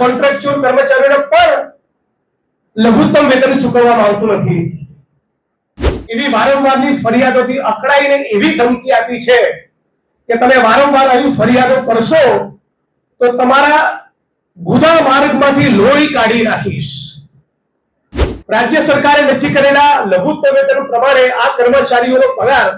Contractual કર્મચારીઓને પણ લઘુત્તમ વેતન ચૂકવવામાં આવતું નથી. એવી વારંવારની ફરિયાદોથી અકળાઈને એવી ધમકી આપી છે કે તમે વારંવાર આવી ફરિયાદો કરશો તો તમારા ગુદા માર્ગમાંથી લોહી કાઢી નાખીશ. રાજ્ય સરકારે નક્કી કરેલા લઘુત્તમ વેતન પ્રમાણે આ કર્મચારીઓનો પગાર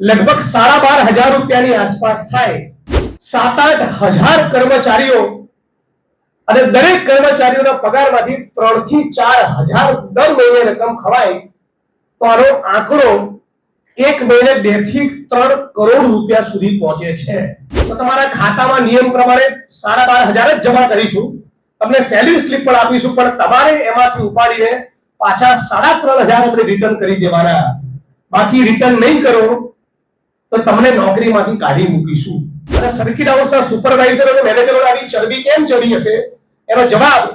લગભગ સાડા બાર હજાર રૂપિયાની આસપાસ થાય. સાત આઠ હજાર કર્મચારીઓ અને દરેક કર્મચારીઓના પગારમાંથી ત્રણથી ચાર હજાર દર મહિને રકમ ખવાય તો આનો આંકડો એક મહિને બેથી ત્રણ કરોડ રૂપિયા સુધી પહોંચે છે. તો તમારા ખાતામાં નિયમ પ્રમાણે સાડા બાર હજાર જ જમા કરીશું. તમને સેલરી સ્લિપ પણ આપીશું, પણ તમારે એમાંથી ઉપાડીને પાછા સાડા ત્રણ હજાર આપણે રિટર્ન કરી દેવાના. બાકી રિટર્ન નહીં કરો, તો તમને નોકરીમાંથી કાઢી મૂકીશું. અને સર્કિટ હાઉસના સુપરવાઇઝર અને મેનેજરોને આવી ચરબી કેમ ચડી હશે? એનો જવાબ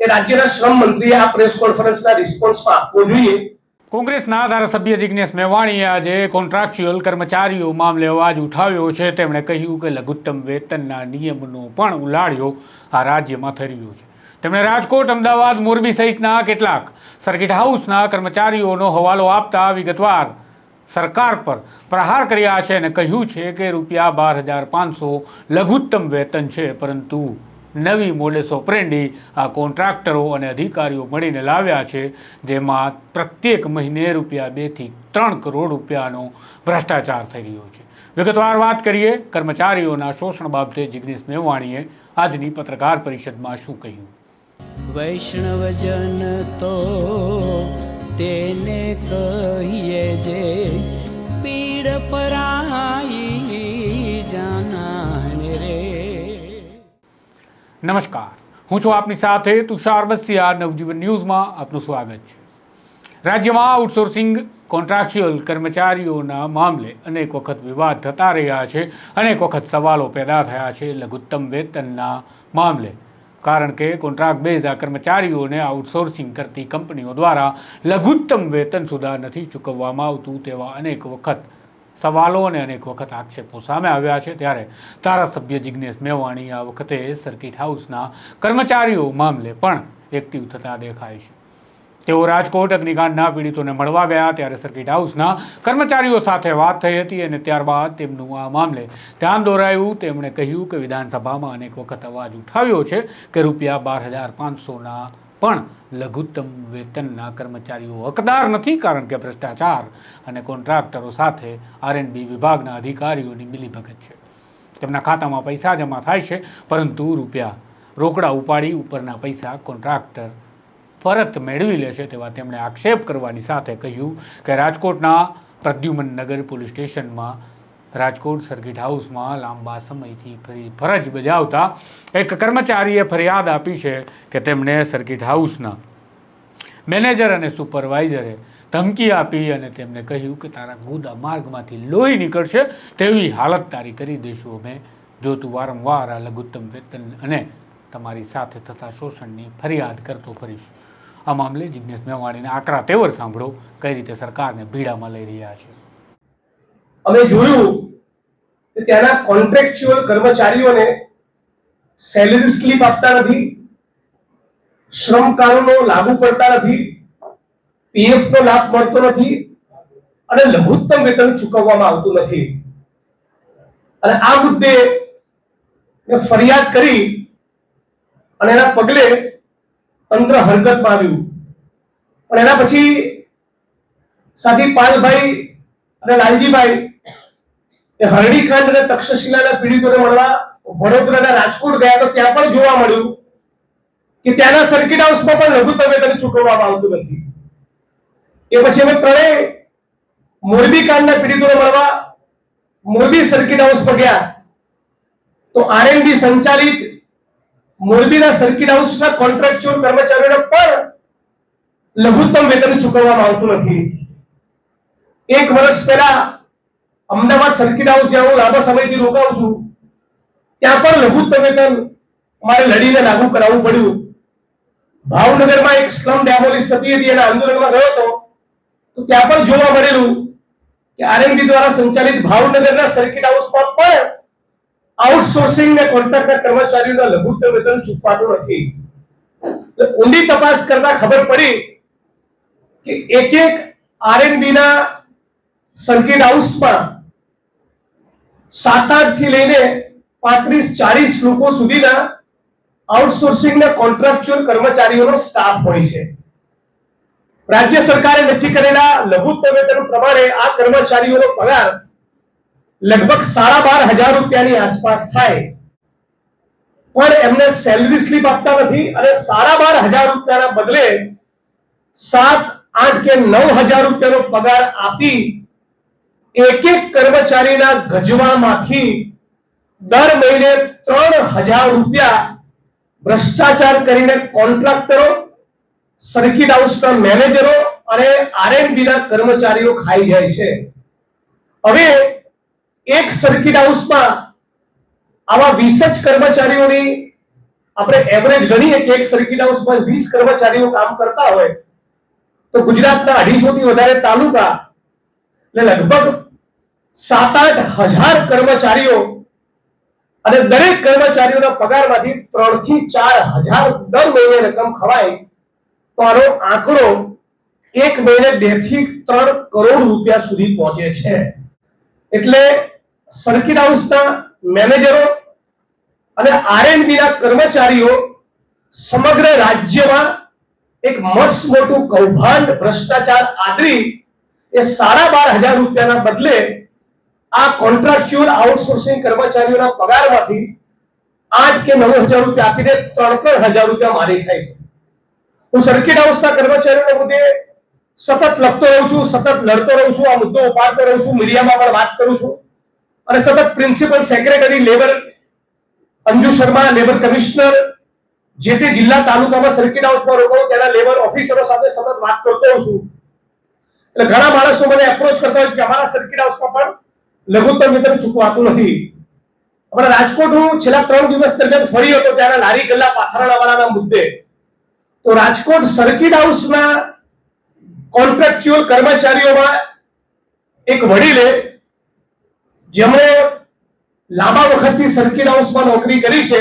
એ રાજ્યના શ્રમ મંત્રીએ આ પ્રેસ કોન્ફરન્સના રિસ્પોન્સમાં આપવો જોઈએ. કોંગ્રેસના ધારાસભ્ય જિજ્ઞેશ મેવાણીએ આજે કોન્ટ્રાક્ચ્યુઅલ કર્મચારીઓ મામલે અવાજ ઉઠાવ્યો છે. તેમણે કહ્યું કે લઘુત્તમ વેતનના નિયમનો પણ ઉલાળ્યો આ રાજ્યમાં થઈ રહ્યો છે. તેમણે રાજકોટ, અમદાવાદ, મોરબી સહિતના કેટલાક સર્કિટ હાઉસના કર્મચારીઓનો હવાલો આપતા વિગતવાર સરકાર પર પ્રહાર કર્યા છે અને કહ્યું છે કે રૂપિયા બાર હજાર પાંચસો લઘુત્તમ વેતન છે, પરંતુ નવી મોડેસ ઓપરેન્ડી આ કોન્ટ્રાક્ટરો અને અધિકારીઓ મળીને લાવ્યા છે, જેમાં પ્રત્યેક મહિને રૂપિયા બેથી ત્રણ કરોડ રૂપિયાનો ભ્રષ્ટાચાર થઈ રહ્યો છે. વિગતવાર વાત કરીએ, કર્મચારીઓના શોષણ બાબતે જિગ્નેશ મેવાણીએ આજની પત્રકાર પરિષદમાં શું કહ્યું? વૈષ્ણવજન તો તેને કહીએ જે પીડ પરાઈ જાનાને રે. નમસ્કાર. હું છું આપની સાથે તુષાર બસિયા નવજીવન ન્યૂઝમાં આપનું સ્વાગત છે. રાજ્યમાં આઉટસોર્સિંગ કોન્ટ્રાક્ચ્યુઅલ કર્મચારીઓના મામલે અનેક વખત વિવાદ થતા રહ્યા છે. અનેક વખત સવાલો પેદા થયા છે લઘુત્તમ વેતનના મામલે. કારણ કે કોન્ટ્રાક્ટ બેઝ આ કર્મચારીઓને આઉટસોર્સિંગ કરતી કંપનીઓ દ્વારા લઘુત્તમ વેતન સુધા નથી ચૂકવવામાં આવતું તેવા અનેક વખત સવાલો અને અનેક વખત આક્ષેપો સામે આવ્યા છે. ત્યારે ધારાસભ્ય જિજ્ઞેશ મેવાણી આ વખતે સર્કિટ હાઉસના કર્મચારીઓ મામલે પણ એક્ટિવ થતા દેખાય છે. તેઓ રાજકોટ અગ્નિકાંડના પીડિતોને મળવા ગયા ત્યારે સર્કિટ હાઉસના કર્મચારીઓ સાથે વાત થઈ હતી અને ત્યારબાદ તેમનું આ મામલે ધ્યાન દોરાયું. તેમણે કહ્યું કે વિધાનસભામાં અનેક વખત અવાજ ઉઠાવ્યો છે કે રૂપિયા બાર હજાર પાંચસોના પણ લઘુત્તમ વેતનના કર્મચારીઓ હકદાર નથી કારણ કે ભ્રષ્ટાચાર અને કોન્ટ્રાક્ટરો સાથે આરએનબી વિભાગના અધિકારીઓની મિલીભગત છે. તેમના ખાતામાં પૈસા જમા થાય છે, પરંતુ રૂપિયા રોકડા ઉપાડી ઉપરના પૈસા કોન્ટ્રાક્ટર પરત મેળવી લેશે તેવા તેમણે આક્ષેપ કરવાની સાથે કહ્યું કે રાજકોટના પ્રદ્યુમન નગર પોલીસ સ્ટેશનમાં રાજકોટ સર્કિટ હાઉસમાં લાંબા સમયથી ફરી ફરજ બજાવતા એક કર્મચારીએ ફરિયાદ આપી છે કે તેમણે સર્કિટ હાઉસના મેનેજર અને સુપરવાઇઝરે ધમકી આપી અને તેમને કહ્યું કે તારા ગુદા માર્ગમાંથી લોહી નીકળશે તેવી હાલત તારી કરી દઈશું અમે. જો તું વારંવાર આ લઘુત્તમ વેતન અને તમારી સાથે થતા શોષણની ફરિયાદ કરતો ફરીશ. આ મામલે જિજ્ઞેશ મેવાણીને આકરા તેવર સાંભળો કઈ રીતે સરકારને ભીડામાં લઈ રહ્યા છે. અમે જોયું કે ત્યાંના કોન્ટ્રાક્ચ્યુઅલ કર્મચારીઓને સેલરી સ્લીપ આપતા નથી, શ્રમ કાનૂનો લાગુ પડતા નથી પીએફ નો લાભ મળતો નથી અને લઘુત્તમ વેતન ચૂકવવામાં આવતું નથી. અને આ મુદ્દે ફરિયાદ કરી અને એના પગલે તંત્ર હરકતમાં આવ્યું પણ એના પછી સાથી પાલભાઈ અને લાલજીભાઈ એ હરણીકાંડ અને તક્ષશિલાના પીડિતોને મળવા વડોદરાના રાજકોટ ગયા તો ત્યાં પણ જોવા મળ્યું કે ત્યાંના સર્કિટ હાઉસમાં પણ લઘુત્તમ વેતન ચૂકવવામાં આવતું નથી. એ પછી અમે ત્રણેય મોરબી કાંડના પીડિતોને મળવા મોરબી સર્કિટ હાઉસ પર ગયા. તો આરએનબી સંચાલિત મોરબીના સર્કિટ હાઉસના કોન્ટ્રાક્ચ્યુઅલ કર્મચારીઓને પણ લઘુત્તમ વેતન ચૂકવવામાં આવતું નથી. એક વર્ષ પહેલા અમદાવાદ સર્કિટ હાઉસ જ્યાં હું લાંબા સમયથી રોકાઉં છું, ત્યાં પણ લઘુત્તમ વેતન મારે લડીને લાગુ કરાવવું પડ્યું. ભાવનગરમાં એક સ્લમ ડેમોલિશ થતી હતી, એના આંદોલનમાં ગયો હતો, તો ત્યાં પણ જોવા મળેલું કે આરએમડી દ્વારા સંચાલિત ભાવનગરના સર્કિટ હાઉસમાં પણ આઉટસોર્સિંગ ને કોન્ટ્રાક્ટર કર્મચારીઓના લઘુત્તમ વેતન ચૂકવાતું નથી. ઊંડી તપાસ કરતા ખબર પડી કે એક એક આરએનબી ના સર્કિટ હાઉસમાં સાત આઠથી લઈને પાંત્રીસ ચાલીસ લોકો સુધીના આઉટસોર્સિંગ ના કોન્ટ્રાક્ચ્યુઅલ કર્મચારીઓનો સ્ટાફ હોય છે. રાજ્ય સરકારે નક્કી કરેલા લઘુત્તમ વેતન પ્રમાણે આ કર્મચારીઓનો પગાર લગભગ સાડા બાર હજાર રૂપિયાની આસપાસ થાય. પણ એમને સેલરી સ્લીપ આપતા નથી અને સાડા બાર હજાર રૂપિયાના બદલે સાત, આઠ કે નવ હજાર રૂપિયાનો પગાર આપી એક એક કર્મચારીના ગજવામાંથી દર મહિને ત્રણ હજાર રૂપિયા ભ્રષ્ટાચાર કરીને કોન્ટ્રાક્ટરો સર્કિટ હાઉસના મેનેજરો અને આરએનબી ના કર્મચારીઓ ખાઈ જાય છે. હવે એક સર્કિટ હાઉસમાં આવા વીસ જ કર્મચારીઓની આપણે એવરેજ ગણીએ કે એક સર્કિટ હાઉસમાં વીસ કર્મચારીઓ કામ કરતા હોય, તો ગુજરાતના અઢીસો થી વધારે તાલુકા એટલે લગભગ સાત આઠ હજાર કર્મચારીઓ અને દરેક કર્મચારીઓના પગારમાંથી ત્રણથી ચાર હજાર દર મહિને રકમ ખવાય, તો આનો આંકડો એક મહિને બેથી ત્રણ કરોડ રૂપિયા સુધી પહોંચે છે. એટલે સર્કિટ હાઉસના મેનેજરો અને આરએનબી ના કર્મચારીઓ સમગ્ર રાજ્યમાં એક મસ્ત મોટું કૌભાંડ, ભ્રષ્ટાચાર આદરી એ સાડા બાર હજાર રૂપિયાના બદલે આ કોન્ટ્રાક્ચ્યુઅલ આઉટસોર્સિંગ કર્મચારીઓના પગારમાંથી આઠ કે નવ હજાર રૂપિયા આપીને ત્રણ ત્રણ હજાર રૂપિયા મારી ખાય છે. હું સર્કિટ હાઉસના કર્મચારીઓના મુદ્દે સતત લખતો રહું છું, સતત લડતો રહું છું, આ મુદ્દો ઉપાડતો રહું છું, મીડિયામાં પણ વાત કરું છું. અને સતત principal secretary labour Anju Sharma labour commissioner, જે તે જિલ્લા તાલુકામાં સર્કિટ હાઉસમાં રોકો તેના લેબર ઓફિસરો સાથે સતત વાત કરતો હોઉં છું. એટલે ઘણા માણસો મને એપ્રોચ કરતા હોય છે કે અમારા સર્કિટ હાઉસમાં પણ લઘુત્તમ વેતન ચૂકવાતું નથી. અમારા રાજકોટ હું છેલ્લા ત્રણ દિવસ દરમિયાન ફરી હતો ત્યારે લારી ગલ્લા પાથરણાવાળાના મુદ્દે. તો રાજકોટ સર્કિટ હાઉસના કોન્ટ્રાક્ચ્યુઅલ કર્મચારીઓમાં એક વડીલે જેમણે લાંબા વખતથી સર્કિટ હાઉસમાં નોકરી કરી છે,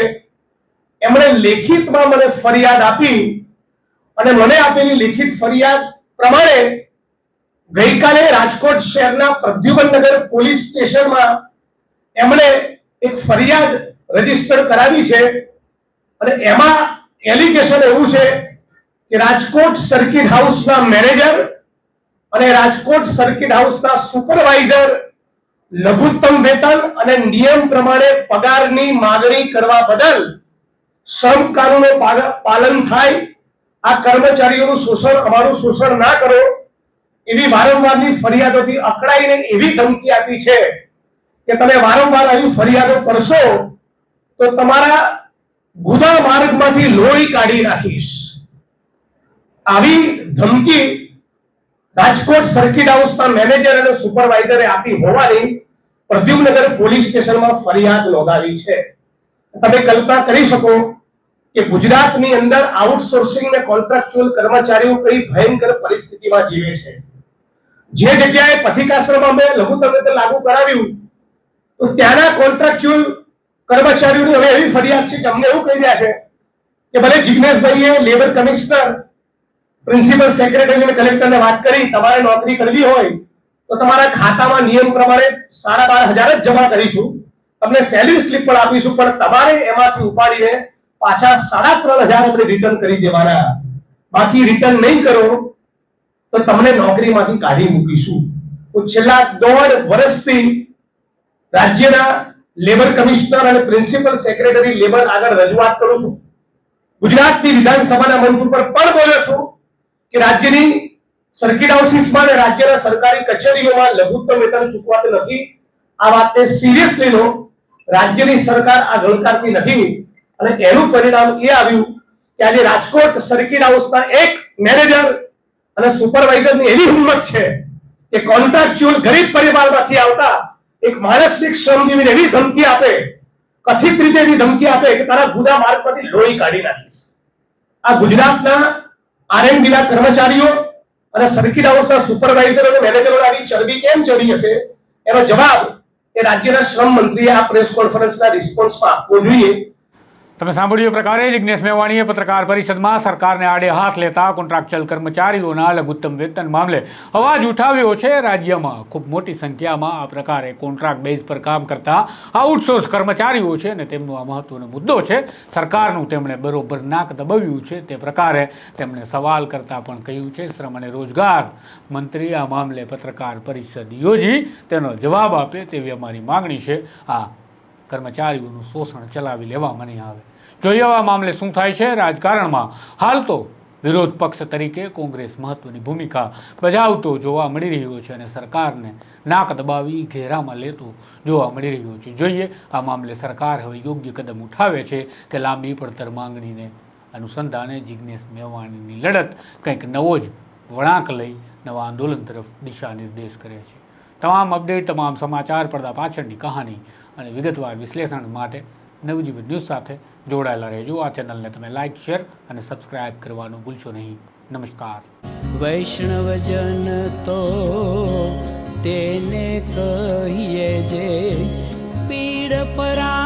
એમણે લેખિતમાં મને ફરિયાદ આપી અને મને આપેલી લેખિત ફરિયાદ પ્રમાણે ગઈકાલે રાજકોટ શહેરના પ્રદ્યુમનનગર પોલીસ સ્ટેશનમાં એમણે એક ફરિયાદ રજિસ્ટર કરાવી છે અને એમાં એલિગેશન એવું છે કે રાજકોટ સર્કિટ હાઉસના મેનેજર અને રાજકોટ સર્કિટ હાઉસના સુપરવાઇઝર લઘુત્તમ વેતન અને નિયમ પ્રમાણે પગારની માગણી કરવા બદલ શ્રમ કાનૂનો પાલન થાય. આ કર્મચારીઓનું શોષણ, અમારું શોષણ ના કરો. એવી વારંવારની ફરિયાદોથી અકળાઈને એવી ધમકી આપી છે કે તમે વારંવાર આવી ફરિયાદો કરશો તો તમારા ગુદા માર્ગમાંથી લોહી કાઢી નાખીશ. આવી ધમકી રાજકોટ સર્કિટ હાઉસના મેનેજર અને સુપરવાઇઝરે આપી હોવાની પ્રદ્યુમનગર પોલીસ સ્ટેશનમાં ફરિયાદ નોંધાવી છે. તમે કલ્પના કરી શકો કે ગુજરાતની અંદર આઉટસોર્સિંગ ને કોન્ટ્રાક્ચ્યુઅલ કર્મચારીઓ કઈ ભયંકર પરિસ્થિતિમાં જીવે છે. જે જગ્યાએ પથિકાશ્રમમાં મેં લઘુત્તમ લાગુ કરાવ્યું, તો ત્યાંના કોન્ટ્રાક્ચ્યુઅલ કર્મચારીઓની હવે એવી ફરિયાદ છે કે અમને એવું કહી રહ્યા છે કે ભલે જિજ્ઞેશભાઈએ લેબર કમિશનર પ્રિન્સિપલ સેક્રેટરી અને કલેક્ટરને વાત કરી, તમારે નોકરી કરવી હોય તો તમારા ખાતામાં નિયમ પ્રમાણે સાડા બાર હજાર જ જમા કરીશું. તમને સેલરી સ્લિપ પણ આપીશું, પણ તમારે એમાંથી ઉપાડીને પાછા સાડા ત્રણ હજાર આપણે રિટર્ન કરી દેવાના. બાકી રિટર્ન નહીં કરો, તો તમને નોકરીમાંથી કાઢી મૂકીશું. હું છેલ્લા દોઢ વર્ષથી રાજ્યના લેબર કમિશનર અને પ્રિન્સિપલ સેક્રેટરી લેબર આગળ રજૂઆત કરું છું. ગુજરાતની વિધાનસભાના મંચ ઉપર પણ બોલ્યો છું કે રાજ્યની સર્કિટ હાઉસીસમાં અને રાજ્યના સરકારી કચેરીઓમાં લઘુત્તમ વેતન ચૂકવાતું નથી. આ વાતને સિરિયસલી લો રાજ્યની સરકાર આ ગણકારતી નથી. અને એનું પરિણામ એ આવ્યું કે આજે રાજકોટ સર્કિટ હાઉસના એક મેનેજર અને સુપરવાઇઝરની એવી હિંમત છે કે કોન્ટ્રાક્ચ્યુઅલ ગરીબ પરિવારમાંથી આવતા એક માણસની શ્રમજીવીને એવી ધમકી આપે, કથિત રીતે એવી ધમકી આપે કે તારા ગુદા પરથી લોહી કાઢી નાખીશ. આ ગુજરાતના આરએનબી ના કર્મચારીઓ અને સર્કિટ હાઉસના સુપરવાઇઝર અને મેનેજરોને આવી ચરબી કેમ ચડી હશે? એનો જવાબ એ રાજ્યના શ્રમ મંત્રીએ આ પ્રેસ કોન્ફરન્સના રિસ્પોન્સમાં આપવો જોઈએ. તમે સાંભળ્યું પ્રકારે જિજ્ઞેશ મેવાણીએ પત્રકાર પરિષદમાં સરકારને આડે હાથ લેતા કોન્ટ્રાક્ચ્યુઅલ કર્મચારીઓના લઘુત્તમ વેતન મામલે અવાજ ઉઠાવ્યો છે રાજ્યમાં. ખૂબ મોટી સંખ્યામાં આ પ્રકારે કોન્ટ્રાક્ટ બેઝ પર કામ કરતા આઉટસોર્સ કર્મચારીઓ છે અને તેમનો આ મહત્વનો મુદ્દો છે. સરકારનું તેમણે બરોબર નાક દબાવ્યું છે તે પ્રકારે તેમણે સવાલ કરતા પણ કહ્યું છે, શ્રમ અને રોજગાર મંત્રી આ મામલે પત્રકાર પરિષદ યોજી તેનો જવાબ આપે તેવી અમારી માગણી છે. આ કર્મચારીઓનું શોષણ ચલાવી લેવામાં નહીં આવે. જોઈએ આ મામલે શું થાય છે? રાજકારણમાં હાલ તો વિરોધ પક્ષ તરીકે કોંગ્રેસ મહત્વની ભૂમિકા બજાવતો જોવા મળી રહ્યો છે અને સરકારને નાક દબાવી ઘેરામાં લેતો જોવા મળી રહ્યો છે. જોઈએ આ મામલે સરકાર હવે યોગ્ય કદમ ઉઠાવે છે કે લાંબી પડતર માંગણીને અનુસંધાને જિજ્ઞેશ મેવાણીની લડત કંઈક નવો જ વળાંક લઈ નવા આંદોલન તરફ દિશા નિર્દેશ કરે છે. તમામ અપડેટ, તમામ સમાચાર, પડદા પાછળની કહાની અને વિગતવાર વિશ્લેષણ માટે નવજીવન ન્યૂઝ સાથે જોડાયેલા રહેજો. આ ચેનલને તમે લાઇક શેર અને સબસ્ક્રાઇબ કરવાનું ભૂલશો નહીં. નમસ્કાર. વૈષ્ણવજન તો તેને કહીએ જે પીડ પરા